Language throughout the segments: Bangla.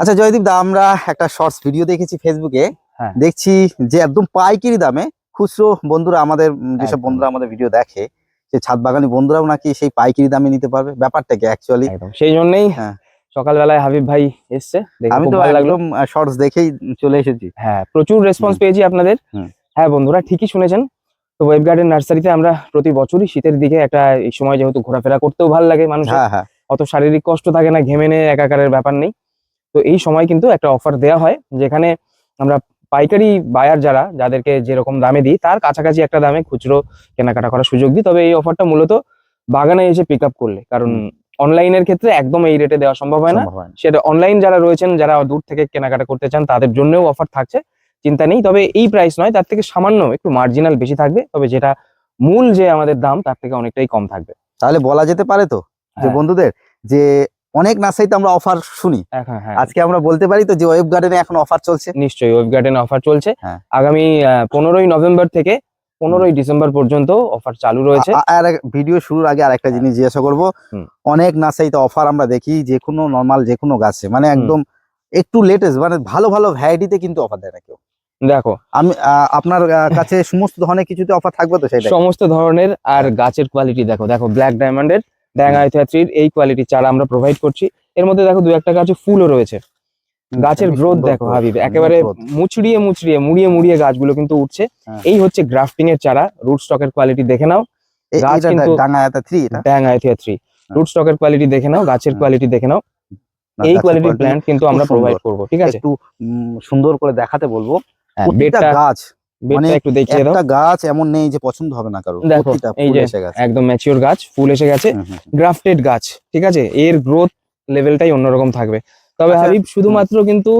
আচ্ছা জয়দীপ দা আমরা একটা শর্টস ভিডিও দেখেছি ফেসবুকে হ্যাঁ। দেখছি যে একদম পাইকারি দামে খুচরো বন্ধুরা আমাদের যেসব বন্ধুরা আমাদের ভিডিও দেখে যে ছাদ বাগানি বন্ধুরাও নাকি সেই পাইকারি দামে নিতে পারবে। ব্যাপারটা কি অ্যাকচুয়ালি সেই জন্যই হ্যাঁ। সকালবেলায় হাবিব ভাই এসছে আমি তো একদম শর্টস দেখেই চলে এসেছি। হ্যাঁ প্রচুর রেসপন্স পেয়েছি আপনাদের। হ্যাঁ বন্ধুরা ঠিকই শুনেছেন। তো ওয়েব গার্ডেন নার্সারিতে আমরা প্রতি বছরই শীতের দিকে একটা এই সময় যেহেতু ঘোরাফেরা করতেও ভালো লাগে মানুষের। হ্যাঁ হ্যাঁ। অত শারীরিক কষ্ট থাকে না ঘেমে নিয়ে একাকারের ব্যাপার নেই। তো এই সময় কিন্তু একটা অফার দেওয়া হয় যেখানে আমরা পাইকারি বায়ার যারা যাদেরকে যেরকম দামে দিই তার কাছাকাছি একটা দামে খুচরো কেনাকাটা করার সুযোগ দিই তবে এই অফারটা মূলত বাগানে এসে পিক আপ করলে কারণ অনলাইনের ক্ষেত্রে একদম এই রেটে দেওয়া সম্ভব হয় না সম্ভব হয় না। সেটা অনলাইন যারা রয়েছেন যারা দূর থেকে কেনাকাটা করতে চান তাদের জন্যও অফার থাকছে চিন্তা নেই তবে এই প্রাইস নয় তার থেকে সামান্য একটু মার্জিনাল বেশি থাকবে তবে যেটা মূল যে আমাদের দাম তার থেকে অনেকটাই কম থাকবে তাহলে বলা যেতে পারে তো যে হ্যাঁ। বন্ধুদের যে অনেক নার্সারিতে আমরা অফার শুনি। হ্যাঁ। আজকে আমরা বলতে পারি তো যে ওয়েব গার্ডেনে এখন অফার চলছে। নিশ্চয়ই ওয়েব গার্ডেন অফার চলছে। হ্যাঁ। আগামী পনেরোই নভেম্বর থেকে পনেরোই ডিসেম্বর পর্যন্ত অফার চালু রয়েছে। আর ভিডিও শুরুর আগে আরেকটা হ্যাঁ। জিনিস জিজ্ঞাসা করব। অনেক নার্সারিতে অফার আমরা দেখি যে কোনো নর্মাল যে কোনো গাছে। মানে একদম একটু লেটেস্ট মানে ভালো ভালো ভ্যারাইটিতে কিন্তু অফার দেয় না কেউ। দেখো। আমি আপনার কাছে সমস্ত ধরনের কিছুতে অফার থাকবে তো সেটা সমস্ত ধরনের আর গাছের কোয়ালিটি দেখো। দেখো ব্ল্যাক ডায়মন্ডের ড্যাং আইথিয়াত্রির এই কোয়ালিটি চারা আমরা প্রোভাইড করছি। এর মধ্যে দেখো দু একটা গাছে ফুলও রয়েছে। গাছের গ্রোথ দেখো হাবিব। একেবারে মুচড়িয়ে মুচড়িয়ে মুড়িয়ে মুড়িয়ে গাছগুলো কিন্তু উঠছে। হ্যাঁ। এই হচ্ছে গ্রাফটিং এর চারা রুট স্টকের কোয়ালিটি দেখে নাও। গাছ কিন্তু- থ্রি রুট স্টকের কোয়ালিটি দেখে নাও গাছের হ্যাঁ। কোয়ালিটি দেখে নাও। এই কোয়ালিটির প্ল্যান্ট কিন্তু আমরা প্রোভাইড করব ঠিক আছে? একটু সুন্দর করে দেখাতে বলব। হ্যাঁ, গাছ মানে একটু দেখিয়ে দাও। একটা গাছ এমন নেই যে পছন্দ হবে না কারও প্রতিটা ফুল এসে গেছে। একদম ম্যাচিওর গাছ ফুল এসে গেছে। গ্রাফটেড গাছ ঠিক আছে? এর গ্রোথ লেভেলটাই অন্যরকম থাকবে। তবে আচ্ছা, হাবিব শুধুমাত্র কিন্তু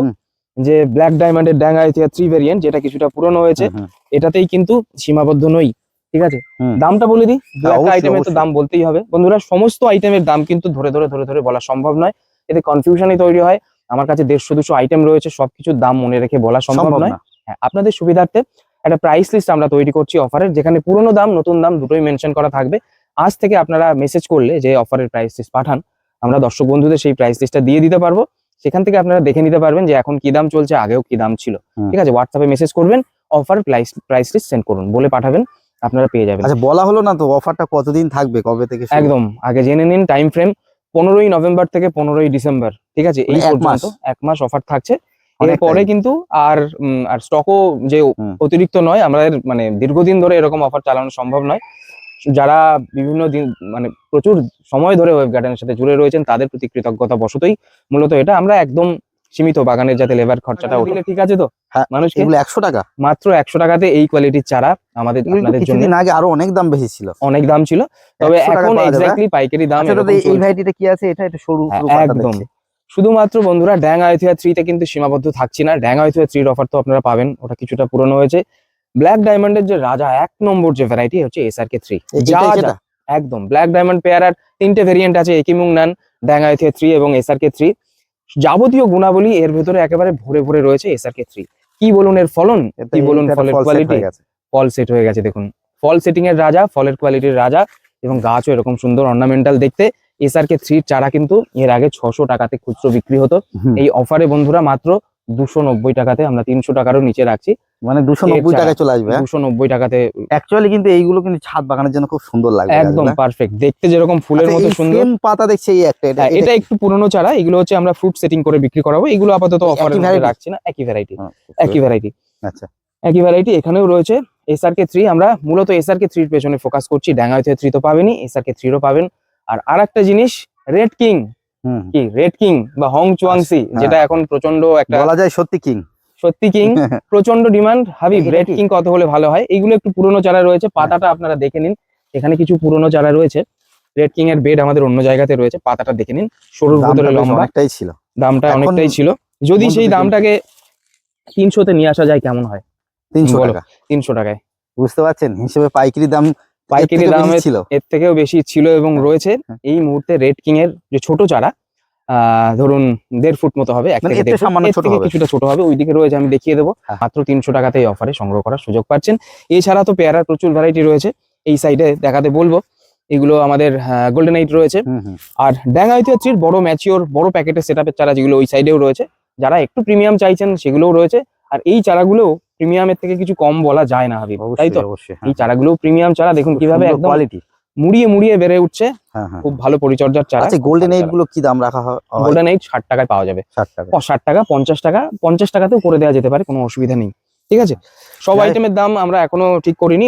যে ব্ল্যাক ডায়মন্ডের ড্যাঙ্গা থ্রি ভেরিয়েন্ট যেটা কিছুটা পুরনো হয়েছে। এটাতেই কিন্তু সীমাবদ্ধ নই ঠিক আছে? দামটা বলে দিই আইটেমের তো দাম বলতেই হবে। বন্ধুরা সমস্ত আইটেমের দাম কিন্তু ধরে ধরে ধরে ধরে বলা সম্ভব নয়। এতে কনফিউশনই তৈরি হয়। আমার কাছে দেড়শো দুশো আইটেম রয়েছে সবকিছুর দাম মনে রেখে বলা সম্ভব সম্ভব নয়। হ্যাঁ আপনাদের সুবিধার্থে একটা প্রাইস লিস্ট আমরা তৈরি করছি অফারের যেখানে পুরনো দাম নতুন দাম দুটোই মেনশন করা থাকবে। আজ থেকে আপনারা মেসেজ করলে যে অফারের প্রাইস লিস্ট পাঠান আমরা দর্শক বন্ধুদের সেই প্রাইস লিস্টটা দিয়ে দিতে পারব। সেখান থেকে আপনারা দেখে নিতে পারবেন যে এখন কি দাম চলছে আগেও কি দাম ছিল। ঠিক আছে হোয়াটসঅ্যাপে মেসেজ করবেন offer price price list send করুন বলে পাঠাবেন আপনারা পেয়ে যাবেন। আচ্ছা বলা হলো না তো অফারটা কতদিন থাকবে কবে থেকে একদম আগে জেনে নিন টাইম ফ্রেম পনেরোই নভেম্বর থেকে পনেরোই ডিসেম্বর ঠিক আছে এই মানে এক মাস? পর্যন্ত এক মাস অফার থাকছে। এরপরে time। কিন্তু আর উম, আর স্টকও যে অতিরিক্ত নয় আমাদের মানে দীর্ঘদিন ধরে এরকম অফার চালানো সম্ভব নয়। যারা বিভিন্ন দিন মানে প্রচুর সময় ধরে ওয়েব গার্ডেনের সাথে জুড়ে রয়েছেন তাদের প্রতি কৃতজ্ঞতা বশতই মূলত এটা। আমরা একদম সীমিত বাগানের যাতে লেবার খরচাটা উঠলে ঠিক আছে তো? হ্যাঁ, মানুষকে এগুলো একশো টাকা। মাত্র একশো টাকাতে এই কোয়ালিটির চারা আমাদের আপনাদের জন্য। আগে আরও অনেক দাম বেশি ছিল। অনেক দাম ছিল। তবে এখন এক্স্যাক্টলি পাইকারি দাম আচ্ছা, এই। ভ্যারাইটিটা কি আছে? এটা এটা সরু হ্যাঁ, একদম। শুধুমাত্র বন্ধুরা ড্যাং আইথিয়া থ্রিতে কিন্তু সীমাবদ্ধ থাকছি না। ড্যাং আইথিয়া থ্রির অফার তো আপনারা পাবেন ওটা কিছুটা পুরনো হয়েছে। ব্ল্যাক ডায়মন্ডের যে রাজা এক নম্বর যে ভ্যারাইটি হচ্ছে এস আর কে থ্রি যা যা একদম। ব্ল্যাক ডায়মন্ড পেয়ারার তিনটে ভেরিয়েন্ট আছে একিমুং নান ড্যাং আইথিয়া থ্রি এবং এস আর কে থ্রি যাবতীয় গুণাবলী এর ভেতরে একেবারে ভরে ভরে রয়েছে এসআর কে থ্রি কি বলুন এর ফলন? কি বলুন ফলের কোয়ালিটি ফল সেট হয়ে গেছে। দেখুন। ফল সেটিং এর রাজা ফলের কোয়ালিটির রাজা এবং গাছও এরকম সুন্দর অর্নামেন্টাল দেখতে। এসআর কে থ্রির চারা কিন্তু এর আগে ছশো টাকাতে খুচরো বিক্রি হতো। এই অফারে বন্ধুরা মাত্র দুশো নব্বই টাকাতে আমরা তিনশো টাকারও নিচে রাখছি। মানে দুশো নব্বই। টাকায় চলে আসবে দুশো নব্বই টাকাতে অ্যাকচুয়ালি কিন্তু এইগুলো কিন্তু ছাদ বাগানের জন্য খুব সুন্দর লাগবে একদম পারফেক্ট দেখতে যেরকম ফুলের আচ্ছা, মতো সুন্দর। পাতা দেখছি এই একটা এটা হ্যাঁ, এটা একটু পুরনো চারা এগুলো হচ্ছে আমরা ফ্রুট সেটিং করে বিক্রি করাবো। এগুলো আপাতত মধ্যে রাখছি না। একই ভ্যারাইটি হ্যাঁ, একই ভ্যারাইটি আচ্ছা। একই ভ্যারাইটি এখানেও রয়েছে এসআর কে থ্রি আমরা মূলত এসআর কে থ্রির পেছনে ফোকাস করছি। ড্যাঙ্গাইতে থ্রি তো পাবেনই এসআর কে থ্রিরও পাবেন। আর আরেকটা জিনিস রেড কিং হুম, কি? রেড কিং বা হং চুয়াংসি হ্যাঁ। যেটা এখন প্রচণ্ড একটা বলা যায় সত্যি কিং সত্যি কিং প্রচণ্ড ডিমান্ড হাবিব রেড কিং কত হলে ভালো হয়? এইগুলো একটু পুরনো চারা রয়েছে পাতাটা আপনারা দেখে নিন। এখানে কিছু পুরনো চারা রয়েছে। রেড কিং এর বেড আমাদের অন্য জায়গাতে রয়েছে পাতাটা দেখে নিন। সরুর ভেতরে লম্বা। অনেকটাই ছিল। দামটা অনেকটাই ছিল। যদি সেই। দামটাকে তিনশোতে নিয়ে আসা যায় কেমন হয়? তিনশো। টাকা। তিনশো টাকায়। বুঝতে পারছেন? হিসেবে পাইকারি দাম পাইকারি বেশি ছিল। এর থেকেও বেশি ছিল এবং রয়েছে। হ্যাঁ। এই মুহূর্তে রেড কিং এর যে ছোট চারা ধরুন দেড় ফুট মতো হবে এক মানে থেকে। কিছুটা ছোট হবে ওইদিকে রয়েছে আমি দেখিয়ে দেবো। হ্যাঁ। মাত্র তিনশো টাকাতে এই অফারে সংগ্রহ করার সুযোগ পাচ্ছেন। এছাড়া তো পেয়ারার প্রচুর ভ্যারাইটি রয়েছে। এই সাইডে দেখাতে বলব। এগুলো আমাদের গোল্ডেন নাইট রয়েছে। আর ড্যাঙ্গাইথিয়া থ্রির বড় ম্যাচিওর বড় প্যাকেটের সেট আপের চারা যেগুলো ওই সাইডেও রয়েছে যারা একটু প্রিমিয়াম চাইছেন সেগুলোও রয়েছে। আর এই চারাগুলো প্রিমিয়ামের থেকে কিছু কম বলা যায় না হাবিব তাই তো? অবশ্যই এই চারাগুলো প্রিমিয়াম চারা দেখুন কীভাবে একদম কোয়ালিটি মুড়িয়ে মুড়িয়ে বেড়ে উঠছে হ্যাঁ হ্যাঁ। খুব ভালো পরিচর্যার চারা। আচ্ছা গোল্ডেন এইটগুলো কি দাম রাখা হয়? গোল্ডেন এইট ষাট টাকায় পাওয়া যাবে। ষাট টাকা। ষাট টাকা পঞ্চাশ টাকা পঞ্চাশ টাকাতেও করে দেওয়া যেতে পারে কোনো অসুবিধা নেই ঠিক আছে? সব আইটেমের দাম আমরা এখনও ঠিক করিনি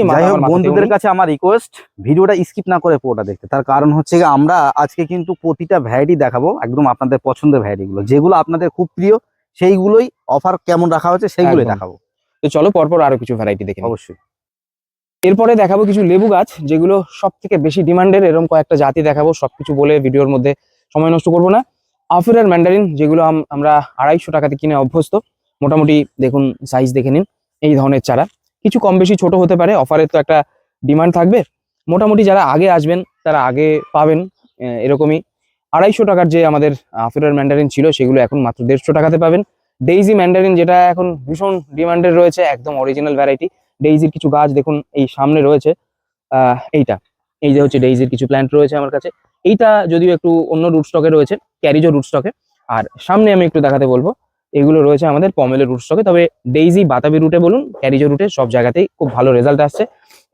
বন্ধুদের কাছে আমার রিকোয়েস্ট ভিডিওটা স্কিপ না করে পুরোটা দেখতে। তার কারণ হচ্ছে আমরা আজকে কিন্তু প্রতিটা ভ্যারাইটি দেখাবো একদম আপনাদের পছন্দের ভ্যারাইটি গুলো। যেগুলো আপনাদের খুব প্রিয় সেইগুলোই অফার কেমন রাখা হচ্ছে সেইগুলোই দেখাবো। তো চলো পরপর আরও কিছু ভ্যারাইটি দেখে অবশ্যই। এরপরে দেখাবো কিছু লেবু গাছ যেগুলো সব থেকে বেশি ডিমান্ডের এরকম কয়েকটা জাতি দেখাবো সবকিছু বলে ভিডিওর মধ্যে সময় নষ্ট করব না। আফিরার ম্যান্ডারিন যেগুলো আম- আমরা আড়াইশো টাকাতে কিনে অভ্যস্ত মোটামুটি দেখুন সাইজ দেখে নিন এই ধরনের চারা। কিছু কম বেশি ছোট হতে পারে অফারের তো একটা ডিমান্ড থাকবে। মোটামুটি যারা আগে আসবেন তারা আগে পাবেন এরকমই। আড়াইশো টাকার যে আমাদের আফিরার ম্যান্ডারিন ছিল সেগুলো এখন মাত্র দেড়শো টাকাতে পাবেন। ডেইজি ম্যান্ডারিন যেটা এখন ভীষণ ডিমান্ডের রয়েছে, একদম অরিজিনাল ভ্যারাইটি ডেইজির কিছু গাছ দেখুন, এই সামনে রয়েছে এইটা। এই যে হচ্ছে ডেইজির কিছু প্ল্যান্ট রয়েছে আমার কাছে। এইটা যদিও একটু অন্য রুট স্টকে রয়েছে ক্যারিজো রুট স্টকে আর সামনে আমি একটু দেখাতে বলব, এগুলো রয়েছে আমাদের পমেলের রুট স্টকে তবে ডেইজি বাতাবি রুটে বলুন ক্যারিজো রুটে সব জায়গাতেই খুব ভালো রেজাল্ট আসছে।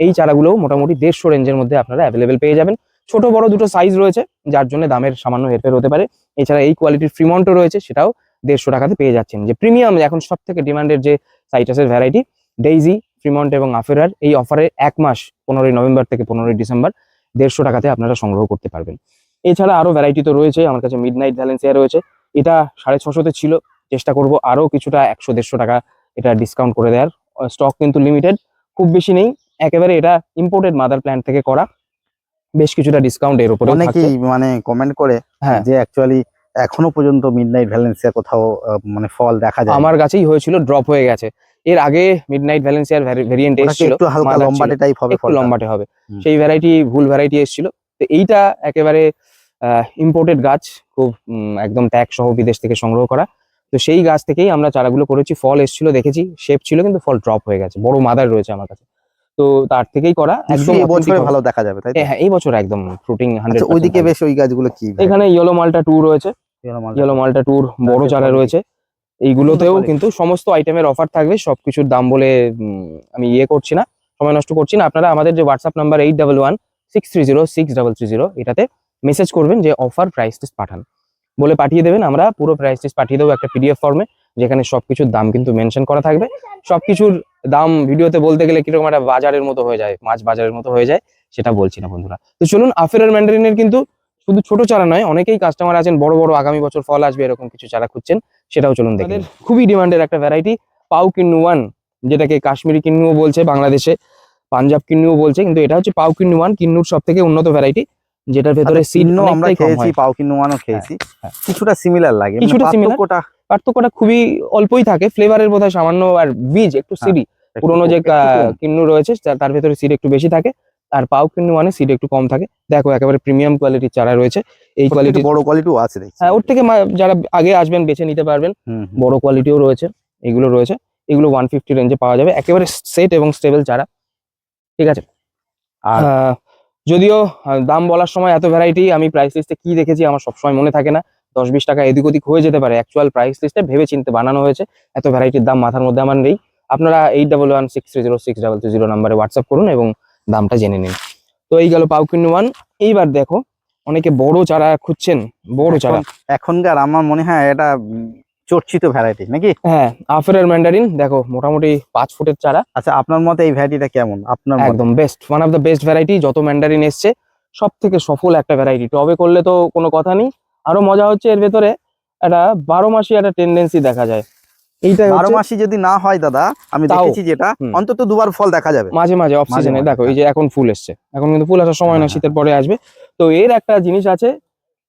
এই চারাগুলোও মোটামুটি দেড়শো রেঞ্জের মধ্যে আপনারা অ্যাভেলেবেল পেয়ে যাবেন। ছোট বড় দুটো সাইজ রয়েছে, যার জন্য দামের সামান্য হেরফের হতে পারে। এছাড়া এই কোয়ালিটির ফ্রিমন্টও রয়েছে, সেটাও দেড়শো টাকাতে পেয়ে যাচ্ছেন। যে প্রিমিয়াম এখন সব থেকে ডিমান্ডের যে সাইটাসের ভ্যারাইটি ডেইজি ফ্রিমন্ট এবং আফেরার এই অফারে এক মাস পনেরোই নভেম্বর থেকে পনেরোই ডিসেম্বর দেড়শো টাকাতে আপনারা সংগ্রহ করতে পারবেন। এছাড়া আরও ভ্যারাইটি তো রয়েছে আমার কাছে মিড নাইট ভ্যালেন্সিয়া রয়েছে। এটা সাড়ে ছশোতে ছিল চেষ্টা করব আরও কিছুটা একশো দেড়শো টাকা এটা ডিসকাউন্ট করে দেওয়ার। স্টক কিন্তু লিমিটেড খুব বেশি নেই একেবারে এটা ইম্পোর্টেড মাদার প্ল্যান্ট থেকে করা। বেশ কিছুটা ডিসকাউন্ট এর উপরে অনেকেই মানে কমেন্ট করে হ্যাঁ। যে অ্যাকচুয়ালি এখনও পর্যন্ত মিডনাইট ভ্যালেন্সিয়া কোথাও মানে ফল দেখা যায় আমার কাছেই হয়েছিল ড্রপ হয়ে গেছে। এর আগে মিড নাইট ভ্যালেন্সিয়ার ভেরিয়েন্ট এসেছিল একটু হালকা লম্বাটে টাইপ হবে একটু ফলটা? লম্বাটে হবে। সেই ভ্যারাইটি ভুল ভ্যারাইটি এসেছিল। তো এইটা একেবারে ইম্পোর্টেড গাছ খুব একদম ট্যাগ সহ বিদেশ থেকে সংগ্রহ করা। তো সেই গাছ থেকেই আমরা চারাগুলো করেছি। ফল এসেছিল দেখেছি শেপ ছিল কিন্তু ফল ড্রপ হয়ে গেছে। বড় মাদার রয়েছে আমার কাছে। তো তার থেকেই করা। একদম বছরে ভালো দেখা যাবে তাই তো? হ্যাঁ এই বছর একদম ফ্রুটিং হান্ড্রেড আচ্ছা ওইদিকে বেশ ওই গাছগুলো কি? এখানে ইয়েলো মালটা টু রয়েছে। ইয়েলো মালটা টুর বড় চারা রয়েছে। এইগুলোতেও কিন্তু সমস্ত আইটেমের অফার থাকবে সবকিছুর দাম বলে আমি ইয়ে করছি না সময় নষ্ট করছি না। আপনারা আমাদের যে WhatsApp number eight double one six three zero six double three zero এটাতে মেসেজ করবেন যে অফার প্রাইস লিস্ট পাঠান। বলে পাঠিয়ে দেবেন আমরা পুরো প্রাইস লিস্ট পাঠিয়ে দেবো একটা পিডিএফ ফর্মে যেখানে সবকিছুর দাম কিন্তু মেনশন করা থাকবে। সবকিছুর দাম ভিডিওতে বলতে গেলে কীরকম একটা বাজারের মতো হয়ে যায় মাছ বাজারের মতো হয়ে যায় সেটা বলছি না বন্ধুরা। তো চলুন আফেরার ম্যান্ডারিনের কিন্তু শুধু ছোট চারা নয় অনেকেই কাস্টমার আছেন বড় বড় আগামী বছর ফল আসবে এরকম কিছু চারা খুঁজছেন সেটাও চলুন দেখেন খুবই ডিমান্ডের একটা ভ্যারাইটি পাউ কিন্নু ওয়ান যেটাকে কাশ্মীরি কিন্নুও বলছে বাংলাদেশে। পাঞ্জাব কিন্নুও বলছে কিন্তু এটা হচ্ছে পাউ কিন্নু ওয়ান কিন্নুর সব থেকে উন্নত ভ্যারাইটি যেটার ভেতরে আচ্ছা, আমরা অনেকটাই কম খেয়েছি হয়। পাও কিনুয়ানও খেয়েছি। হ্যাঁ। কিছুটা সিমিলার লাগে মানে কিছুটা similar। পার্থক্যটা খুবই অল্পই থাকে ফ্লেভারের বোধহয় সামান্য আর বীজ একটু হ্যাঁ, সিডি একটু পুরোনো যে কিন্নু রয়েছে তার ভেতরে সিড একটু বেশি থাকে আর পাউ কিন্নু মানে সিড একটু কম থাকে। দেখো একেবারে প্রিমিয়াম কোয়ালিটির চারা রয়েছে। এই কোয়ালিটি বড় কোয়ালিটিও আছে হ্যাঁ ওর থেকে যারা আগে আসবেন বেছে নিতে পারবেন। বড় কোয়ালিটিও রয়েছে এগুলো রয়েছে। এগুলো ওয়ান ফিফটি রেঞ্জে পাওয়া যাবে। একেবারে সেট এবং স্টেবল চারা। ঠিক আছে? আর যদিও দাম বলার সময় এত ভ্যারাইটি আমি প্রাইস লিস্টে কি দেখেছি আমার সবসময় মনে থাকে না। দশ বিশ টাকা এদিক ওদিক হয়ে যেতে পারে। অ্যাকচুয়াল প্রাইস লিস্টে ভেবে চিনতে বানানো হয়েছে। এত ভ্যারাইটির দাম মাথার মধ্যে আমার নেই। আপনারা eight double one six three zero six double three zero নাম্বারে হোয়াটসঅ্যাপ করুন এবং দামটা জেনে নিন। তো এই গেল পাউকিন্ন ওয়ান। এইবার দেখো অনেকে বড় চারা খুঁজছেন বড় চারা। এখন- এখনকার আমার মনে হয় এটা চর্চিত ভ্যারাইটি নাকি? হ্যাঁ আফেরার ম্যান্ডারিন দেখো মোটামুটি পাঁচ ফুটের চারা। আচ্ছা আপনার মতে এই ভ্যারাইটিটা কেমন? আপনার মতে? একদম best one of the best variety যত ম্যান্ডারিন এসছে সব থেকে সফল একটা ভ্যারাইটি টবে করলে তো কোনো কথা নেই। আরও মজা হচ্ছে এর ভেতরে একটা বারো মাসি একটা টেন্ডেন্সি দেখা যায়। এইটাই বারো মাসি যদি না হয় দাদা আমি দেখেছি যেটা অন্তত দুবার ফল দেখা যাবে। মাঝে মাঝে অফ সিজনে দেখো এই যে এখন ফুল এসছে। এখন কিন্তু ফুল আসার সময় না হ্যাঁ, শীতের পরে আসবে। তো এর একটা জিনিস আছে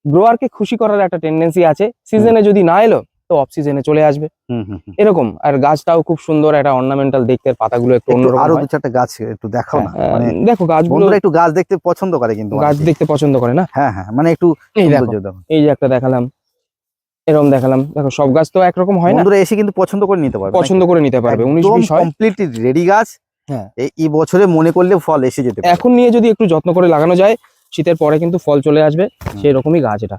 গ্রোয়ারকে খুশি করার একটা টেন্ডেন্সি আছে। সিজনে যদি না এলো তো অফ সিজনে চলে আসবে। হুম, হুম, হুম। এরকম আর গাছটাও খুব সুন্দর একটা অর্নামেন্টাল দেখতে পাতাগুলো একটু অন্যরকম আরও হয়। দু চারটা গাছ একটু দেখাও না হ্যাঁ, মানে দেখো গাছগুলো একটু গাছ দেখতে পছন্দ করে কিন্তু গাছ দেখতে পছন্দ করে না? হ্যাঁ হ্যাঁ মানে একটু। এই যে একটা দেখালাম। এরকম দেখালাম। দেখো সব গাছ তো একরকম হয় না। বন্ধুরা এসে কিন্তু পছন্দ করে নিতে পারবে। পছন্দ করে নিতে পারবে। উনিশ বিশ কমপ্লিটলি রেডি গাছ। হ্যাঁ। এই- বছরে মনে করলে ফল এসে যেতে এখন নিয়ে যদি একটু যত্ন করে লাগানো যায় শীতের পরে কিন্তু ফল চলে আসবে। সেই রকমই গাছ এটা।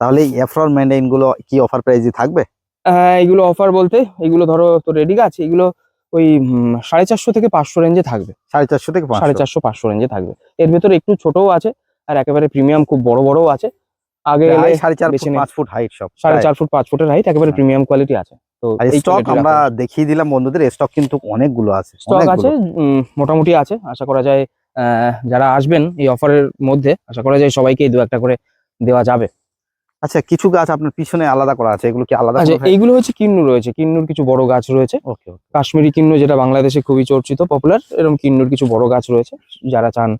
তাহলে এই এফরন মেন্ডাইনগুলো কি অফার প্রাইসে থাকবে? হ্যাঁ এগুলো অফার বলতে এগুলো ধরো তো রেডি গাছ এগুলো ওই সাড়ে চারশো থেকে পাঁচশো রেঞ্জে থাকবে। সাড়ে চারশো থেকে সাড়ে চারশো পাঁচশো রেঞ্জে থাকবে। এর ভেতরে একটু ছোটও আছে আর একেবারে প্রিমিয়াম খুব বড় বড়ও আছে। আগে সাড়ে চার পাঁচ ফুট হাইট সব সাড়ে চার ফুট পাঁচ ফুটের হাইট একেবারে। প্রিমিয়াম কোয়ালিটি আছে। তো এই স্টক আমরা দেখিয়ে দিলাম বন্ধুদের স্টক কিন্তু অনেকগুলো আছে স্টক আছে মোটামুটি আছে। আশা করা যায় যারা আসবেন এই অফারের মধ্যে আশা করা যায় সবাইকে দু একটা করে দেওয়া যাবে। আচ্ছা কিছু গাছ আপনার পিছনে আলাদা করা আছে এগুলো কি আলাদা আচ্ছা এইগুলো হচ্ছে কিন্নু রয়েছে। কিন্নুর কিছু বড় গাছ রয়েছে। ওকে কাশ্মীরি কিন্নু যেটা বাংলাদেশে খুবই চর্চিত পপুলার এরকম কিন্নুর কিছু বড় গাছ রয়েছে যারা চান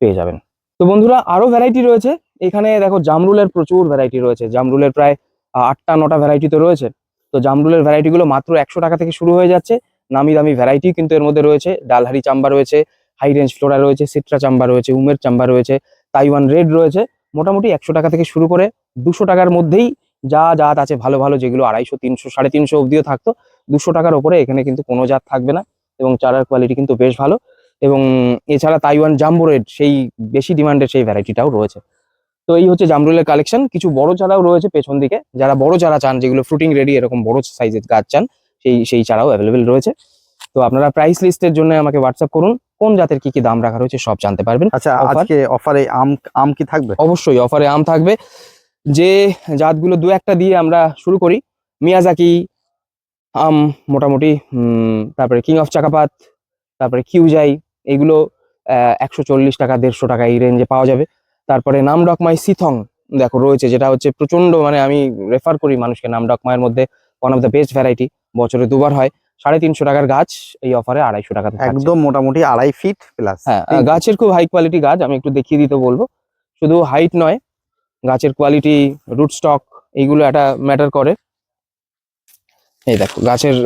পেয়ে যাবেন। তো বন্ধুরা, আরও ভ্যারাইটি রয়েছে। এখানে দেখো, জামরুলের প্রচুর ভ্যারাইটি রয়েছে। জামরুলের প্রায় আটটা, নটা ভ্যারাইটি তো রয়েছে। তো জামরুলের ভ্যারাইটি গুলো মাত্র একশো টাকা থেকে শুরু হয়ে যাচ্ছে। নামি দামি ভ্যারাইটি কিন্তু এর মধ্যে রয়েছে। ডালহারি চাম্বা রয়েছে হাই রেঞ্জ ফ্লোরা রয়েছে সিট্রা চাম্বা রয়েছে, উমের চাম্বা রয়েছে তাইওয়ান রেড রয়েছে। মোটামুটি একশো টাকা থেকে শুরু করে দুশো টাকার মধ্যেই যা জাত আছে, ভালো ভালো, যেগুলো আড়াইশো, তিনশো, সাড়ে তিনশো অব্দিও থাকতো, দুশো টাকার ওপরে এখানে কিন্তু কোনো জাত থাকবে না। এবং চারার কোয়ালিটি কিন্তু বেশ ভালো। এবং এছাড়া তাইওয়ান জাম্বো রেড সেই বেশি ডিমান্ডের সেই ভ্যারাইটিটাও রয়েছে। তো এই হচ্ছে জামরুলের কালেকশন কিছু বড় চারাও রয়েছে পেছন দিকে। যারা বড় চারা চান যেগুলো ফ্রুটিং রেডি এরকম বড় সাইজের গাছ চান সেই সেই চারাও অ্যাভেলেবেল রয়েছে। তো আপনারা প্রাইস লিস্টের জন্য আমাকে হোয়াটসঅ্যাপ করুন। কোন জাতের কি কি দাম রাখা রয়েছে সব জানতে পারবেন। আচ্ছা? আজকে অফারে আম আম কি থাকবে? অবশ্যই অফারে আম থাকবে। যে জাতগুলো দু একটা দিয়ে আমরা শুরু করি মিয়াজাকি আম মোটামুটি তারপরে কিং অফ চাকাপাত তারপরে কিউজাই এগুলো একশো চল্লিশ টাকা দেড়শো টাকা এই রেঞ্জে পাওয়া যাবে। তারপরে নামডকমাই সিথং দেখো রয়েছে যেটা হচ্ছে প্রচণ্ড মানে আমি রেফার করি মানুষকে নামডকমায়ের মধ্যে one of the best variety বছরে দুবার হয়। সাড়ে তিনশো টাকার গাছ এই অফারে আড়াইশো টাকা একদম মোটামুটি আড়াই ফিট প্লাস হ্যাঁ গাছের খুব হাই কোয়ালিটি গাছ আমি একটু দেখিয়ে দিতে বলব। শুধু হাইট নয় গাছের কোয়ালিটি রুট স্টক এইগুলো একটা ম্যাটার করে। এই দেখো গাছের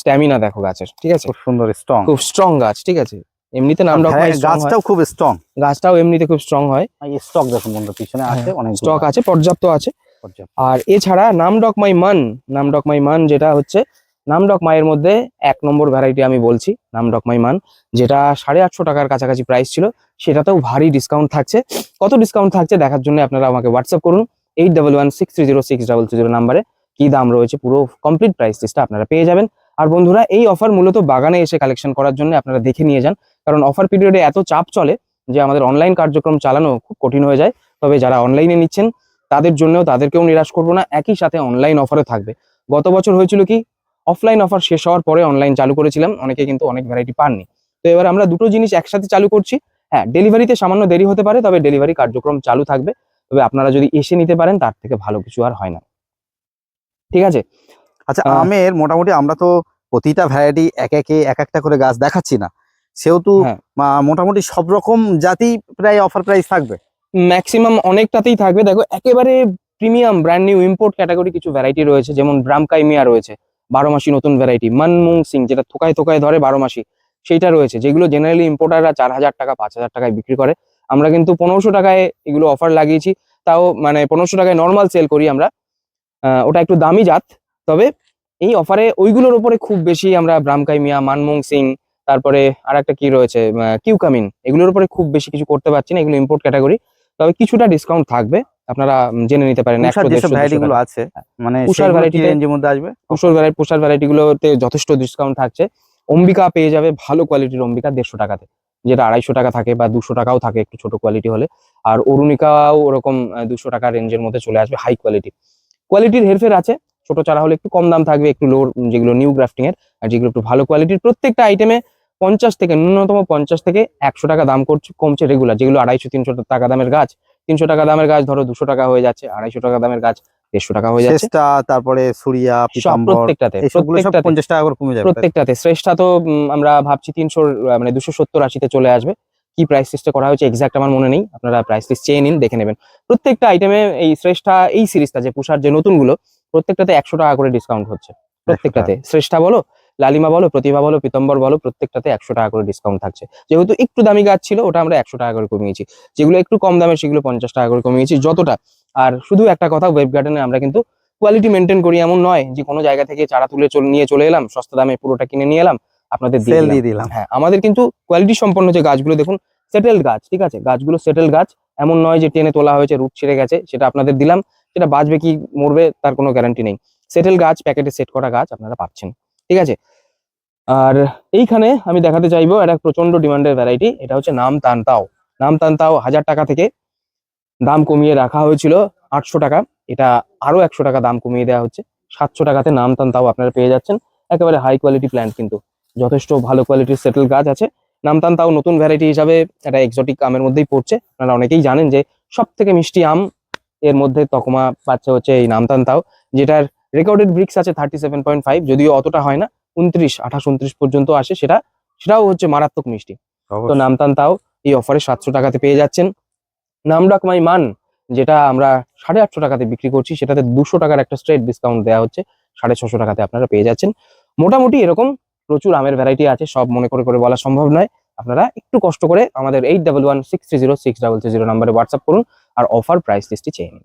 স্ট্যামিনা দেখো গাছের ঠিক আছে? খুব সুন্দর স্ট্রং খুব স্ট্রং গাছ ঠিক আছে? এমনিতে নাম ডক গাছটাও খুব স্ট্রং গাছটাও এমনিতে খুব স্ট্রং হয়। স্টক দেখুন বন্ধু পিছনে আছে অনেক স্টক আছে পর্যাপ্ত আছে। আর এছাড়া নামডক মাই মান নামডক মাই মান যেটা হচ্ছে নামডক মায়ের মধ্যে এক নম্বর ভ্যারাইটি আমি বলছি নামডক মাই মান যেটা সাড়ে আটশো টাকার কাছাকাছি প্রাইস ছিল। সেটাতেও ভারী ডিসকাউন্ট থাকছে। কত ডিসকাউন্ট থাকছে দেখার জন্য আপনারা আমাকে হোয়াটসঅ্যাপ করুন eight double one six three zero six double three zero নাম্বারে কি দাম রয়েছে পুরো কমপ্লিট প্রাইস লিস্টটা আপনারা পেয়ে যাবেন। আর বন্ধুরা, এই অফার মূলত বাগানে এসে কালেকশন করার জন্য আপনারা দেখে নিয়ে যান। কারণ অফার পিরিয়ডে এত চাপ চলে যে আমাদের অনলাইন কার্যক্রম চালানো খুব কঠিন হয়ে যায়। তবে যারা অনলাইনে নিচ্ছেন, তাদের জন্যও তাদেরকেও নিরাশ করব না, একই সাথে অনলাইন অফারও থাকবে। গত বছর হয়েছিল কি অফলাইন অফার শেষ হওয়ার পরে অনলাইন চালু করেছিলাম, অনেকে কিন্তু অনেক ভ্যারাইটি পাননি। তো এবার আমরা দুটো জিনিস একসাথে চালু করছি। হ্যাঁ ডেলিভারিতে সামান্য দেরি হতে পারে, তবে ডেলিভারি কার্যক্রম চালু থাকবে। তবে আপনারা যদি এসে নিতে পারেন, তার থেকে ভালো কিছু আর হয় না। ঠিক আছে? আচ্ছা আমের মোটামুটি আমরা তো প্রতিটা ভ্যারাইটি এক একে এক একটা করে গাছ দেখাচ্ছি না। সেহেতু হ্যাঁ। মোটামুটি সব রকম জাতি প্রায় অফার প্রাইস থাকবে। ম্যাক্সিমাম অনেকটাতেই থাকবে। দেখো একেবারে premium brand new import category কিছু ভ্যারাইটি রয়েছে যেমন ব্রামকাই মিয়া রয়েছে বারো মাসি নতুন ভ্যারাইটি মানমুং সিং যেটা থোকায় থোকায় ধরে বারো মাসি সেইটা রয়েছে যেগুলো জেনারেলি ইম্পোর্টাররা চার হাজার টাকা পাঁচ হাজার টাকায় বিক্রি করে। আমরা কিন্তু পনেরোশো টাকায় এগুলো অফার লাগিয়েছি। তাও মানে পনেরোশো টাকায় নর্মাল সেল করি আমরা। ওটা একটু দামি জাত তবে এই অফারে ওইগুলোর উপরে খুব বেশি আমরা ব্রামকাই মিয়া মানমুং সিং তারপরে আর একটা কি রয়েছে কিউকামিন এগুলোর উপরে খুব বেশি কিছু করতে পারছি না এগুলো ইম্পোর্ট ক্যাটাগরি তবে কিছুটা ডিসকাউন্ট থাকবে আপনারা জেনে নিতে পারেন উষার একশো ভ্যারাইটি আছে মানে রেঞ্জের মধ্যে আসবে? পুষার ভ্যারাইটি পুষার ভ্যারাইটি গুলোতে যথেষ্ট ডিসকাউন্ট থাকছে। অম্বিকা পেয়ে যাবে ভালো কোয়ালিটির অম্বিকা দেড়শো টাকাতে যেটা আড়াইশো টাকা থাকে বা দুশো টাকাও থাকে একটু ছোট কোয়ালিটি হলে। আর অরুণিকাও ওরকম দুশো টাকা রেঞ্জের মধ্যে চলে আসবে হাই কোয়ালিটি কোয়ালিটির হেরফের আছে ছোট চারা হলে একটু কম দাম থাকবে একটু লোর যেগুলো নিউ গ্রাফটিং এর আর যেগুলো একটু ভালো কোয়ালিটির প্রত্যেকটা আইটেমে পঞ্চাশ থেকে ন্যূনতম পঞ্চাশ থেকে একশো টাকা দাম করছে কমছে রেগুলার যেগুলো আড়াইশো তিনশো টাকা দামের গাছ তিনশো টাকা দামের গাছ ধরো দুশো টাকা হয়ে যাচ্ছে আড়াইশো টাকা দামের গাছ দেড়শো টাকা হয়ে যাচ্ছে। তারপরে সুরিয়া প্রত্যেকটাতে পঞ্চাশ টাকা করে কমে যাবে। প্রত্যেকটাতে। শ্রেষ্ঠা তো আমরা ভাবছি তিনশো মানে দুশো সত্তর আশিতে চলে আসবে। কি প্রাইস লিস্টে করা হয়েছে এক্সাক্ট আমার মনে নেই। আপনারা প্রাইস লিস্ট চেয়ে নিন দেখে নেবেন। প্রত্যেকটা আইটেমে এই শ্রেষ্ঠা এই সিরিজটা যে পুষার যে নতুনগুলো প্রত্যেকটাতে একশো টাকা করে ডিসকাউন্ট হচ্ছে। প্রত্যেকটাতে। শ্রেষ্ঠা বলো লালিমা বলো প্রতিভা বলো পিতম্বর বলো প্রত্যেকটাতে একশো টাকা করে ডিসকাউন্ট থাকছে। যেহেতু একটু দামি গাছ ছিল ওটা আমরা একশো টাকা করে কমিয়েছি। যেগুলো একটু কম দামে সেগুলো পঞ্চাশ টাকা করে কমিয়েছি যতটা। আর শুধু একটা কথা ওয়েব গার্ডেনে আমরা কিন্তু কোয়ালিটি মেনটেন করি এমন নয় যে কোনো জায়গা থেকে চারা তুলে চল- নিয়ে চলে এলাম সস্তা দামে পুরোটা কিনে নিয়ে এলাম আপনাদের। দিয়ে দিলাম। হ্যাঁ আমাদের কিন্তু কোয়ালিটি সম্পন্ন যে গাছগুলো দেখুন সেটেল গাছ ঠিক আছে? গাছগুলো সেটেল গাছ এমন নয় যে টেনে তোলা হয়েছে রুট ছিঁড়ে গেছে সেটা আপনাদের দিলাম। সেটা বাঁচবে কি মরবে তার কোনো গ্যারান্টি নেই। সেটেল গাছ প্যাকেটে সেট করা গাছ আপনারা পাচ্ছেন। ঠিক আছে? আর এইখানে আমি দেখাতে চাইব একটা প্রচণ্ড ডিমান্ডের ভ্যারাইটি এটা হচ্ছে নাম তানতাও নাম তানতাও হাজার টাকা থেকে দাম কমিয়ে রাখা হয়েছিল আটশো টাকা। এটা আরও একশো টাকা দাম কমিয়ে দেওয়া হচ্ছে। সাতশো টাকাতে নাম তানতাও আপনারা পেয়ে যাচ্ছেন। একেবারে হাই কোয়ালিটি প্ল্যান্ট কিন্তু। যথেষ্ট ভালো কোয়ালিটির সেটেল গাছ আছে। নামতান তাও নতুন ভ্যারাইটি হিসাবে একটা এক্সোটিক আমের মধ্যেই পড়ছে। আপনারা অনেকেই জানেন যে সব থেকে মিষ্টি আম এর মধ্যে তকমা পাচ্ছে হচ্ছে এই নামতান তাও যেটার রেকর্ডেড ব্রিক্স আছে থার্টি সেভেন পয়েন্ট ফাইভ যদিও অতটা হয় না উনত্রিশ আঠাশ উনত্রিশ পর্যন্ত আসে সেটা সেটাও হচ্ছে মারাত্মক মিষ্টি। তো নামতান তাও এই অফারে সাতশো টাকাতে পেয়ে যাচ্ছেন। নামডাক মাই মান যেটা আমরা সাড়ে আটশো টাকাতে বিক্রি করছি সেটাতে দুশো টাকার একটা স্ট্রেট ডিসকাউন্ট দেওয়া হচ্ছে সাড়ে ছশো টাকাতে আপনারা পেয়ে যাচ্ছেন। মোটামুটি এরকম প্রচুর আমের ভ্যারাইটি আছে সব মনে করে করে বলা সম্ভব নয়। আপনারা একটু কষ্ট করে আমাদের eight double one six three zero six double three zero নাম্বারে হোয়াটসঅ্যাপ করুন। আর অফার প্রাইস লিস্টটি চেয়ে নিন।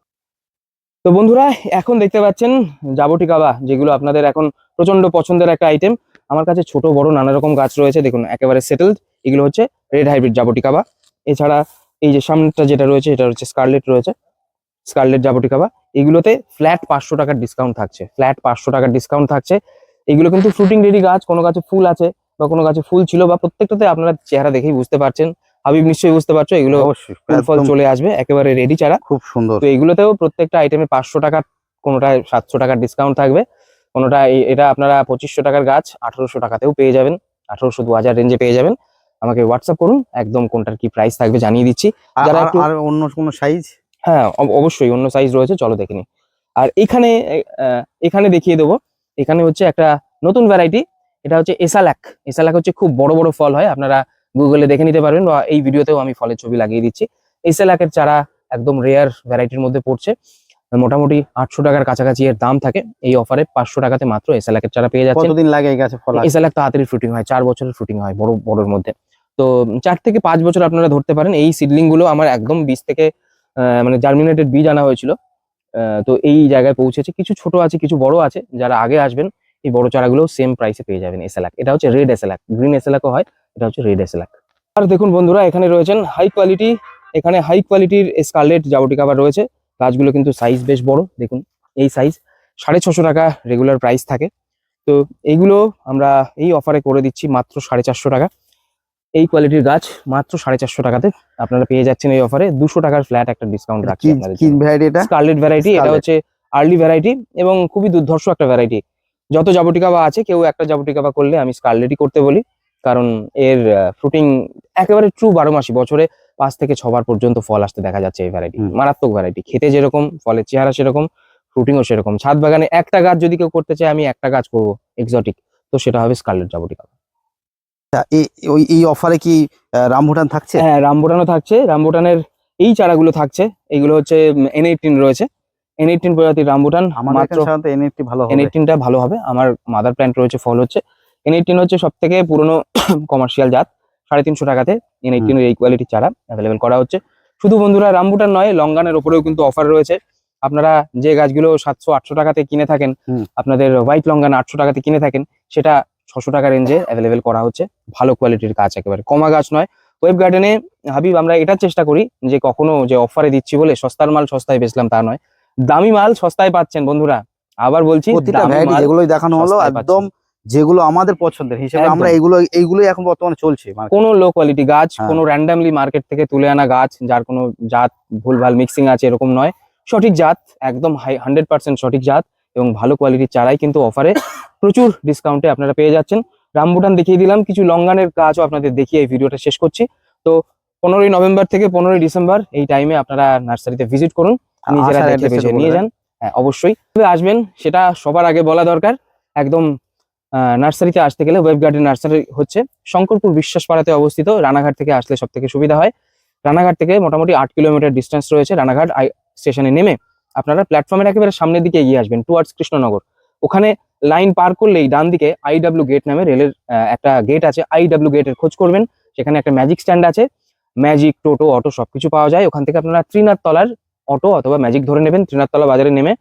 তো বন্ধুরা, এখন দেখতে পাচ্ছেন জাবটি কাবা যেগুলো আপনাদের এখন প্রচণ্ড পছন্দের একটা আইটেম আমার কাছে ছোট, বড় নানা রকম গাছ রয়েছে, দেখুন, একেবারে সেটেলড এগুলো হচ্ছে রেড হাইব্রিড জাবটি কাবা এছাড়া এই যে সামনেটা যেটা রয়েছে, এটা হচ্ছে স্কারলেট রয়েছে। স্কারলেট জাবটি কাবা এগুলোতে ফ্ল্যাট পাঁচশো টাকার ডিসকাউন্ট থাকছে। ফ্ল্যাট পাঁচশো টাকার ডিসকাউন্ট থাকছে। এগুলো কিন্তু ফ্রুটিং রেডি গাছ, কোনো গাছে ফুল আছে বা কোনো গাছে ফুল ছিল বা প্রত্যেকটাতে আপনারা চেহারা দেখেই বুঝতে পারছেন। হাবিব নিশ্চয়ই বুঝতে পারছ এগুলো অবশ্যই ফুল চলে আসবে একেবারে রেডি চারা। খুব সুন্দর। তো এগুলোতেও প্রত্যেকটা আইটেমে পাঁচশো টাকা কোনোটায় সাতশো টাকার ডিসকাউন্ট থাকবে কোনোটা এটা আপনারা পঁচিশশো টাকার গাছ আঠারোশো টাকাতেও পেয়ে যাবেন আঠারোশো দু হাজার রেঞ্জে পেয়ে যাবেন। আমাকে হোয়াটসঅ্যাপ করুন একদম কোনটার কি প্রাইস থাকবে জানিয়ে দিচ্ছি। যারা একটু- আর অন্য কোনো সাইজ হ্যাঁ অব- অবশ্যই অন্য সাইজ রয়েছে চলো দেখে নিই। আর এখানে এখানে দেখিয়ে দেবো এখানে হচ্ছে একটা নতুন ভ্যারাইটি এটা হচ্ছে এসালাক। এসালাক হচ্ছে খুব বড় বড় ফল হয় আপনারা গুগলে দেখে নিতে পারবেন বা এই ভিডিওতেও আমি ফলের ছবি লাগিয়ে দিচ্ছি। এসালাকের চারা একদম রেয়ার ভ্যারাইটির মধ্যে পড়ছে। মোটামুটি আটশো টাকার কাছাকাছি এর দাম থাকে। এই অফারে পাঁচশো টাকাতে মাত্র এসালাকের চারা পেয়ে যাচ্ছে কতদিন লাগে এই গাছে ফল আসতে? এসালাক তাড়াতাড়ি ফ্রুটিং হয় চার বছরের ফ্রুটিং হয় বড় বড়োর মধ্যে। তো চার থেকে পাঁচ বছর আপনারা ধরতে পারেন। এই সিডলিংগুলো আমার একদম বীজ থেকে আহ, মানে জার্মিনেটেড বীজ আনা হয়েছিল। আহ, তো এই জায়গায় পৌঁছেছে। কিছু ছোট আছে কিছু বড় আছে। যারা আগে আসবেন এই বড় চারাগুলো সেম প্রাইসে পেয়ে যাবেন এসেলাক এটা হচ্ছে রেড এসেলাক গ্রিন এসেলাকও হয়। এটা হচ্ছে রেড এসেলাক আর দেখুন বন্ধুরা এখানে রয়েছেন হাই কোয়ালিটি এখানে হাই কোয়ালিটির স্কারলেট জাবটি কাভার রয়েছে। গাছগুলো কিন্তু সাইজ বেশ বড় দেখুন এই সাইজ সাড়ে ছশো টাকা রেগুলার প্রাইস থাকে। তো এইগুলো আমরা এই অফারে করে দিচ্ছি মাত্র সাড়ে চারশো টাকা। এই কোয়ালিটির গাছ মাত্র সাড়ে চারশো টাকাতে আপনারা পেয়ে যাচ্ছেন এই অফারে দুশো টাকার ফ্ল্যাট একটা ডিসকাউন্ট রাখছি স্কারলেট ভ্যারাইটি এটা? হচ্ছে আর্লি ভ্যারাইটি এবং খুবই দুর্ধর্ষ একটা ভ্যারাইটি যত জাবটিকাবা আছে কেউ একটা জাবটিকাবা করলে আমি স্কারলেটই করতে বলি। কারণ এর ফ্রুটিং একেবারে ট্রু বারো মাসি বছরে পাঁচ থেকে ছবার পর্যন্ত ফল আসতে দেখা যাচ্ছে এই ভ্যারাইটি মারাত্মক ভ্যারাইটি খেতে যেরকম ফলের চেহারা সেরকম ফ্রুটিংও সেরকম। ছাদ বাগানে একটা গাছ যদি কেউ করতে চায় আমি একটা গাছ করব এক্সোটিক তো সেটা হবে স্কারলেট এই- ওই এই অফারে কি রামভুটান থাকছে? হ্যাঁ রামবুটানও থাকছে। রামবুটানের এই চারাগুলো থাকছে। এইগুলো হচ্ছে এন এইটিন রয়েছে। এন এইটিন প্রজাতির মাত্র সাধারণত এনএফটি ভালো এন এইটিনটা ভালো হবে। আমার মাদার প্ল্যান্ট রয়েছে ফল হচ্ছে। এন এইটিন হচ্ছে সব থেকে পুরনো কমার্শিয়াল জাত। সাড়ে তিনশো টাকাতে এন এইটিনের এই কোয়ালিটির চারা অ্যাভেলেবেল করা হচ্ছে। শুধু বন্ধুরা রামবুটান নয় লঙ্গানের ওপরেও কিন্তু অফার রয়েছে। আপনারা যে গাছগুলো সাতশো আটশো টাকাতে কিনে থাকেন আপনাদের হোয়াইট লঙ্গান আটশো টাকাতে কিনে থাকেন সেটা ছশো টাকা রেঞ্জে অ্যাভেলেবেল করা হচ্ছে। ভালো কোয়ালিটির গাছ একেবারে। কমা গাছ নয়। ওয়েব গার্ডেনে হাবিব আমরা এটা চেষ্টা করি যে কখনো যে অফারে দিচ্ছি বলে সস্তার মাল সস্তায় বেচলাম তা নয়। দামি মাল সস্তায় পাচ্ছেন বন্ধুরা। আবার বলছি যেগুলোই দেখানো হলো একদম যেগুলো আমাদের পছন্দের হিসেবে আমরা এগুলো এইগুলোই এখন বর্তমানে চলছে। কোনো লো কোয়ালিটি গাছ হ্যাঁ। কোনো র্যান্ডামলি মার্কেট থেকে তুলে আনা গাছ যার কোনো জাত ভুলভাল মিক্সিং আছে এরকম নয়। সঠিক জাত একদম হাই হান্ড্রেড পার্সেন্ট সঠিক জাত এবং ভালো কোয়ালিটির চারাই কিন্তু অফারে প্রচুর ডিসকাউন্টে আপনারা পেয়ে যাচ্ছেন। রামবুটান দেখিয়ে দিলাম কিছু লঙ্গানের গাছও আপনাদের দেখিয়ে এই ভিডিওটা শেষ করছি। তো পনেরোই নভেম্বর থেকে পনেরোই ডিসেম্বর এই টাইমে আপনারা নার্সারিতে ভিজিট করুন নিজেরা দেখে বেছে নিয়ে যান। হ্যাঁ অবশ্যই। আসবেন সেটা সবার আগে বলা দরকার। একদম নার্সারিতে আসতে গেলে ওয়েব গার্ডেন নার্সারি হচ্ছে শঙ্করপুর বিশ্বাস পাড়াতে অবস্থিত। রানাঘাট থেকে আসলে সব থেকে সুবিধা হয়। রানাঘাট থেকে মোটামুটি আট কিলোমিটার ডিস্টেন্স রয়েছে রানাঘাট স্টেশনে নেমে। আপনারা প্ল্যাটফর্মের একেবারে সামনের দিকে এগিয়ে আসবেন টুয়ার্ডস কৃষ্ণনগর। ওখানে লাইন পার করলেই ডান দিকে আইডব্লিউ গেট নামে রেলের একটা গেট আছে। আইডব্লিউ গেটের খোঁজ করবেন। সেখানে একটা ম্যাজিক স্ট্যান্ড আছে। ম্যাজিক টোটো অটো সবকিছু পাওয়া যায়। ওখান থেকে আপনারা ত্রিনাথ তলার অটো অথবা ম্যাজিক ধরে নেবেন। ত্রিনাথতলা বাজারে নেমে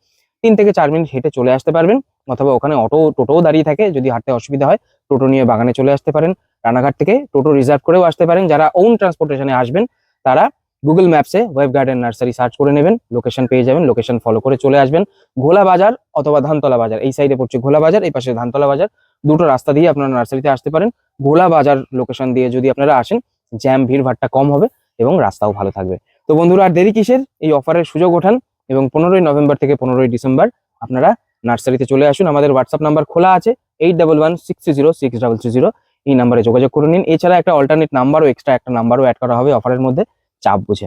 তিন থেকে চার মিনিট হেঁটে চলে আসতে পারবেন। অথবা ওখানে অটো, টোটোও দাঁড়িয়ে থাকে, যদি হাঁটতে অসুবিধা হয়, টোটো নিয়ে বাগানে চলে আসতে পারেন, রানাঘাট থেকে টোটো রিজার্ভ করেও আসতে পারেন, যারা ওন ট্রান্সপোর্টেশনে আসবেন, তারা গুগল ম্যাপসে ওয়েব গার্ডেন নার্সারি সার্চ করে নেবেন লোকেশন পেয়ে যাবেন লোকেশন ফলো করে চলে আসবেন, ঘোলা বাজার অথবা ধানতলা বাজার, এই সাইডে পড়ছে ঘোলা বাজার, এই পাশে ধানতলা বাজার, দুটো রাস্তা দিয়ে আপনারা নার্সারিতে আসতে পারেন, ঘোলা বাজার লোকেশন দিয়ে যদি আপনারা আসেন জ্যাম ভিড় ভাড়টা কম হবে এবং রাস্তাও ভালো থাকবে। তো বন্ধুরা, আর দেরি কিসের? এই অফারের সুযোগ ওঠান এবং পনেরোই নভেম্বর থেকে পনেরোই ডিসেম্বর আপনারা নার্সারিতে চলে আসুন আমাদের হোয়াটসঅ্যাপ নাম্বার খোলা আছে eight double one six zero six double three zero এই নাম্বারে যোগাযোগ করে নিন। এছাড়া একটা অল্টারনেট নাম্বারও এক্সট্রা একটা নাম্বারও অ্যাড করা হবে অফারের মধ্যে চাপ বুঝে।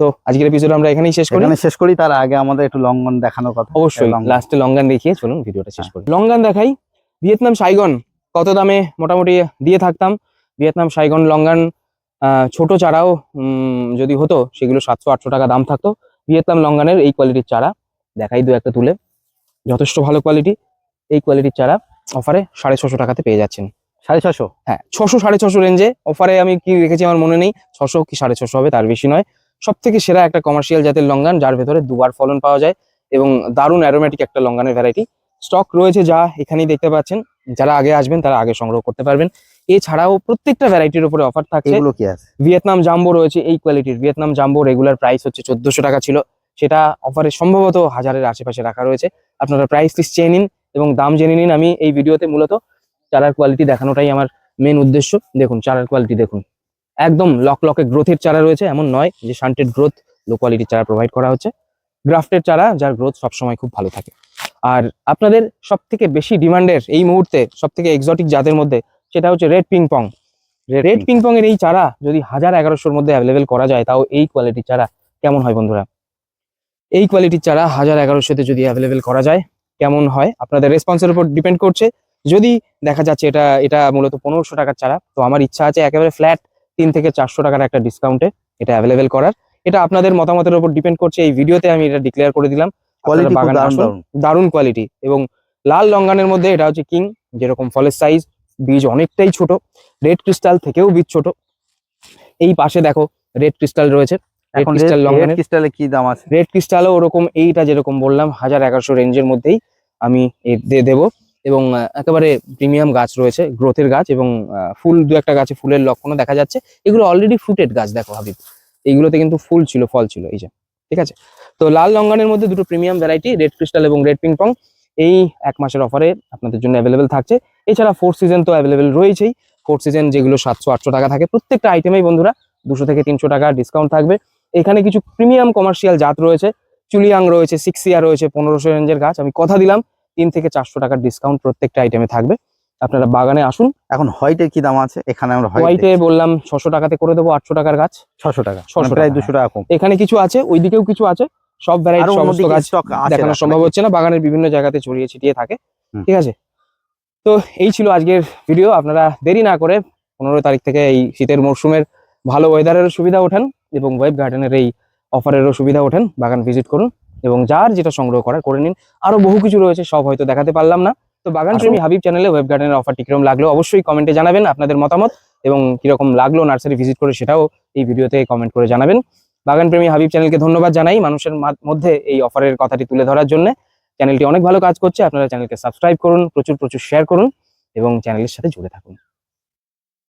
তো আজকের এপিসোড আমরা এখানেই শেষ করি। শেষ করি তার আগে আমাদের একটু লঙ্ঘন দেখানোর কথা। অবশ্যই লাস্টে লঙ্গান দেখিয়ে চলুন ভিডিওটা শেষ। করি। লঙ্গান দেখাই ভিয়েতনাম সাইগন কত দামে মোটামুটি দিয়ে থাকতাম। ভিয়েতনাম সাইগন লঙ্গান ছোট চারাও উম, যদি হতো সেগুলো সাতশো আটশো টাকা দাম থাকতো। ভিয়েতনাম লঙ্গানের এই কোয়ালিটির চারা দেখাই দু একটা তুলে। যথেষ্ট ভালো কোয়ালিটি এই কোয়ালিটির চারা অফারে সাড়ে ছশো টাকাতে পেয়ে যাচ্ছেন। সাড়ে ছশো? হ্যাঁ ছশো সাড়ে ছশো রেঞ্জে অফারে আমি কি রেখেছি আমার মনে নেই ছশো কি সাড়ে ছশো হবে তার বেশি নয়। সব থেকে সেরা একটা কমার্শিয়াল জাতের লঙ্গান যার ভেতরে দুবার ফলন পাওয়া যায় এবং দারুণ অ্যারোমেটিক একটা লঙ্গানের ভ্যারাইটি স্টক রয়েছে যা এখানেই দেখতে পাচ্ছেন যারা আগে আসবেন তারা আগে সংগ্রহ করতে পারবেন। এছাড়াও প্রত্যেকটা ভ্যারাইটির উপরে অফার থাকে এগুলো কি আছে? ভিয়েতনাম জাম্বো রয়েছে এই কোয়ালিটির ভিয়েতনাম জাম্বো রেগুলার প্রাইস হচ্ছে চোদ্দশো টাকা ছিল। সেটা অফারে সম্ভবত হাজারের আশেপাশে রাখা রয়েছে। আপনারা প্রাইস লিস্ট চেয়ে নিন এবং দাম জেনে নিন। আমি এই ভিডিওতে মূলত চারার কোয়ালিটি দেখানোটাই আমার মেন উদ্দেশ্য। দেখুন চারার কোয়ালিটি দেখুন। একদম লক লকে গ্রোথের চারা রয়েছে এমন নয় যে শান্টেড গ্রোথ লো কোয়ালিটির চারা প্রোভাইড করা হচ্ছে। গ্রাফটের চারা যার গ্রোথ সবসময় খুব ভালো থাকে। আর আপনাদের সব থেকে বেশি ডিমান্ডের এই মুহূর্তে সব থেকে এক্সোটিক জাতের মধ্যে সেটা হচ্ছে red ping pong red ping pong এর এই চারা যদি হাজার এগারোশোর মধ্যে অ্যাভেলেবেল করা যায় তাও এই কোয়ালিটির চারা কেমন হয় বন্ধুরা? এই কোয়ালিটির চারা হাজার এগারোশোতে যদি অ্যাভেলেবেল করা যায় কেমন হয়? আপনাদের রেসপন্সের উপর ডিপেন্ড করছে। যদি দেখা যাচ্ছে এটা এটা মূলত পনেরোশো টাকার চারা তো আমার ইচ্ছা আছে একেবারে ফ্ল্যাট তিন থেকে চারশো টাকার একটা ডিসকাউন্টে এটা অ্যাভেলেবেল করার। এটা আপনাদের মতামতের উপর ডিপেন্ড করছে এই ভিডিওতে আমি এটা ডিক্লেয়ার করে দিলাম। দারুণ কোয়ালিটি এবং লাল লঙ্গানের মধ্যে এটা হচ্ছে কিং যেরকম ফলের সাইজ বীজ অনেকটাই ছোট রেড ক্রিস্টাল থেকেও বীজ ছোট। এই পাশে দেখো রেড ক্রিস্টাল রয়েছে। রেড ক্রিস্টাল রেড লঙ্ঘনের ক্রিস্টালে কি দাম আছে? রেড ক্রিস্টালও ওরকম এইটা যেরকম বললাম হাজার এগারোশো রেঞ্জের মধ্যেই আমি দিয়ে দেবো। এবং একেবারে প্রিমিয়াম গাছ রয়েছে গ্রোথের গাছ এবং ফুল দু একটা গাছে ফুলের লক্ষণও দেখা যাচ্ছে। এগুলো অলরেডি ফ্রুটেড গাছ দেখো হাবিব। এইগুলোতে কিন্তু ফুল ছিল ফল ছিল এই যে ঠিক আছে? তো লাল লঙ্গানের মধ্যে দুটো প্রিমিয়াম ভ্যারাইটি রেড ক্রিস্টাল এবং রেড পিং পং এই এক মাসের অফারে আপনাদের জন্য অ্যাভেলেবেল থাকছে। এছাড়া ফোর সিজন তো অ্যাভেলেবেল রয়েছেই। ফোর সিজন যেগুলো সাতশো আটশো টাকা থাকে প্রত্যেকটা আইটেমেই বন্ধুরা দুশো থেকে তিনশো টাকা ডিসকাউন্ট থাকবে। এখানে কিছু প্রিমিয়াম কমার্শিয়াল জাত রয়েছে। চুলিয়াং রয়েছে সিক্সিয়া রয়েছে পনেরোশো রেঞ্জের গাছ। আমি কথা দিলাম তিন থেকে চারশো টাকার ডিসকাউন্ট প্রত্যেকটা আইটেমে থাকবে। আপনারা বাগানে আসুন। এখন হোয়াইটের কি দাম আছে? এখানে আমরা হোয়াইট বললাম ছশো টাকাতে করে দেবো আটশো টাকার গাছ। ছশো টাকা। 600 মানে প্রায় দুশো টাকা কম। এখানে কিছু আছে ওইদিকেও কিছু আছে। সব ভ্যারাইটি সমস্ত গাছ দেখানো সম্ভব হচ্ছে না বাগানের বিভিন্ন জায়গাতে ছড়িয়ে ছিটিয়ে থাকে। ঠিক আছে? তো এই ছিল আজকের ভিডিও আপনারা দেরি না করে পনেরো তারিখ থেকে এই শীতের মরশুমের ভালো ওয়েদারেরও সুবিধা ওঠেন। এবং ওয়েব গার্ডেনের এই অফারেরও সুবিধা ওঠেন। বাগান ভিজিট করুন এবং যার যেটা সংগ্রহ করার করে নিন। আরও বহু কিছু রয়েছে সব হয়তো দেখাতে পারলাম না। তো বাগান। প্রেমী হাবিব চ্যানেলে ওয়েব গার্ডেনের অফারটি কীরকম লাগল অবশ্যই কমেন্টে জানাবেন আপনাদের মতামত এবং কীরকম লাগল নার্সারি ভিজিট করে সেটাও এই ভিডিওতে কমেন্ট করে জানাবেন। বাগান প্রেমী হাবিব চ্যানেলকে ধন্যবাদ জানাই মানুষের মধ্যে এই অফারের কথাটি তুলে ধরার জন্য। চ্যানেলটি অনেক ভালো কাজ করছে আপনারা চ্যানেলকে সাবস্ক্রাইব করুন প্রচুর প্রচুর শেয়ার করুন এবং চ্যানেলের সাথে জুড়ে থাকুন।